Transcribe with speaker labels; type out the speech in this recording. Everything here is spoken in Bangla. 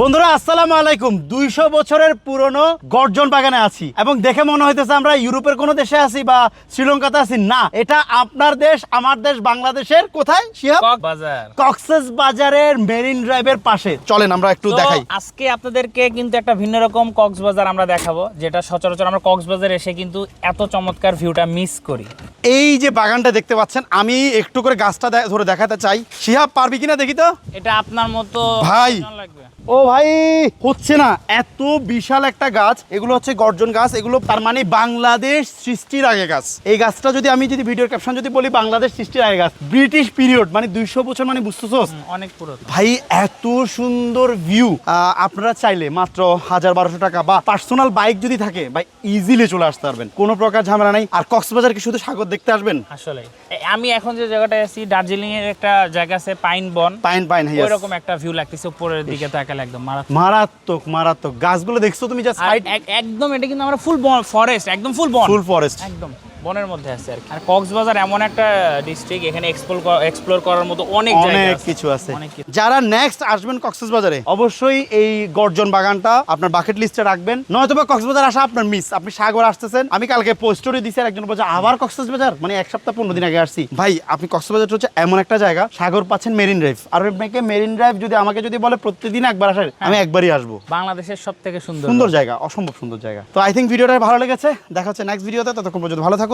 Speaker 1: বন্ধুরা আসসালামু আলাইকুম। দুইশো বছরের পুরনো গর্জন বাগানে আছি এবং দেখে মনে হইতেছে আমরা ইউরোপের কোনো দেশে আছি বা শ্রীলঙ্কাতে আছি। না এটা আপনার দেশ আমার দেশ বাংলাদেশের কোথায় কক্সেস বাজারের মেরিন ড্রাইভের পাশে। চলেন আমরা একটু দেখাই।
Speaker 2: আজকে আপনাদেরকে কিন্তু একটা ভিন্ন রকম কক্সবাজার আমরা দেখাবো যেটা সচরাচর আমরা কক্সবাজার এসে কিন্তু এত চমৎকার ভিউটা মিস করি।
Speaker 1: এই যে বাগানটা দেখতে পাচ্ছেন আমি একটু করে গাছটা ধরে দেখাতে চাই। শিহাব পারবি কিনা দেখি তো?
Speaker 2: এটা আপনার মতো
Speaker 1: ভাই। ও ভাই হচ্ছে না এত বিশাল একটা গাছ। এগুলো হচ্ছে গর্জন গাছ এগুলো তার মানে বাংলাদেশ সৃষ্টির আগে গাছ। এই গাছটা যদি আমি যদি ভিডিওর ক্যাপশন যদি বলি বাংলাদেশ সৃষ্টির আগে গাছ। ব্রিটিশ পিরিয়ড মানে দুইশো বছর মানে বুঝতেছোস?
Speaker 2: হুম, অনেক পুরো
Speaker 1: ভাই এত সুন্দর ভিউ আপনারা চাইলে মাত্র হাজার বারোশো টাকা বা পার্সোনাল বাইক যদি থাকে ভাই ইজিলি চলে আসতে পারবেন। কোনো প্রকার ঝামেলা নাই। আর কক্সবাজার কি শুধু সাগর দেখতে আসবেন?
Speaker 2: আসলে। আমি এখন যে জায়গাটায় আছি দার্জিলিং এর একটা জায়গা আছে পাইন বন।
Speaker 1: পাইন পাইন
Speaker 2: হ্যাঁ এরকম একটা ভিউ লাগতেছে উপরের দিকে তাকালে একদম মারাত্মক।
Speaker 1: মারাত্মক মারাত্মক। গাছগুলো দেখছ তুমি
Speaker 2: জাস্ট
Speaker 1: সাইড
Speaker 2: একদম এটা কিন্তু আমরা ফুল ফরেস্ট একদম ফুল বন।
Speaker 1: ফুল ফরেস্ট
Speaker 2: একদম। বনের মধ্যে আছে আর আর কক্সবাজার এমন একটা ডিস্ট্রিক্ট এখানে এক্সপ্লোর এক্সপ্লোর করার মতো অনেক
Speaker 1: অনেক কিছু আছে। যারা নেক্সট আসবেন কক্সবাজারে অবশ্যই এই গর্জন বাগানটা আপনার বাকেট লিস্টে রাখবেন। নয়তো বা কক্সবাজার আসা আপনার মিস আপনি সাগর আসতেছেন আমি কালকে পোস্টরে দিছি আর একজন বলছে আবার কক্সবাজার? মানে এক সপ্তাহ পনেরো দিন আগে আসছি। ভাই আপনি কক্সবাজার হচ্ছে এমন একটা জায়গা সাগর পাচ্ছেন মেরিন ড্রাইভ আর আপনাকে মেরিন ড্রাইভ যদি আমাকে যদি বলে প্রতিদিন একবার আসেন আমি একবারই আসব।
Speaker 2: বাংলাদেশের সব থেকে সুন্দর
Speaker 1: সুন্দর জায়গা। অসম্ভব সুন্দর জায়গা। তো আই থিঙ্ক ভিডিওটা ভালো লেগেছে। দেখা হচ্ছে নেক্সট ভিডিওতে ততক্ষণ পর্যন্ত ভালো থাকুন।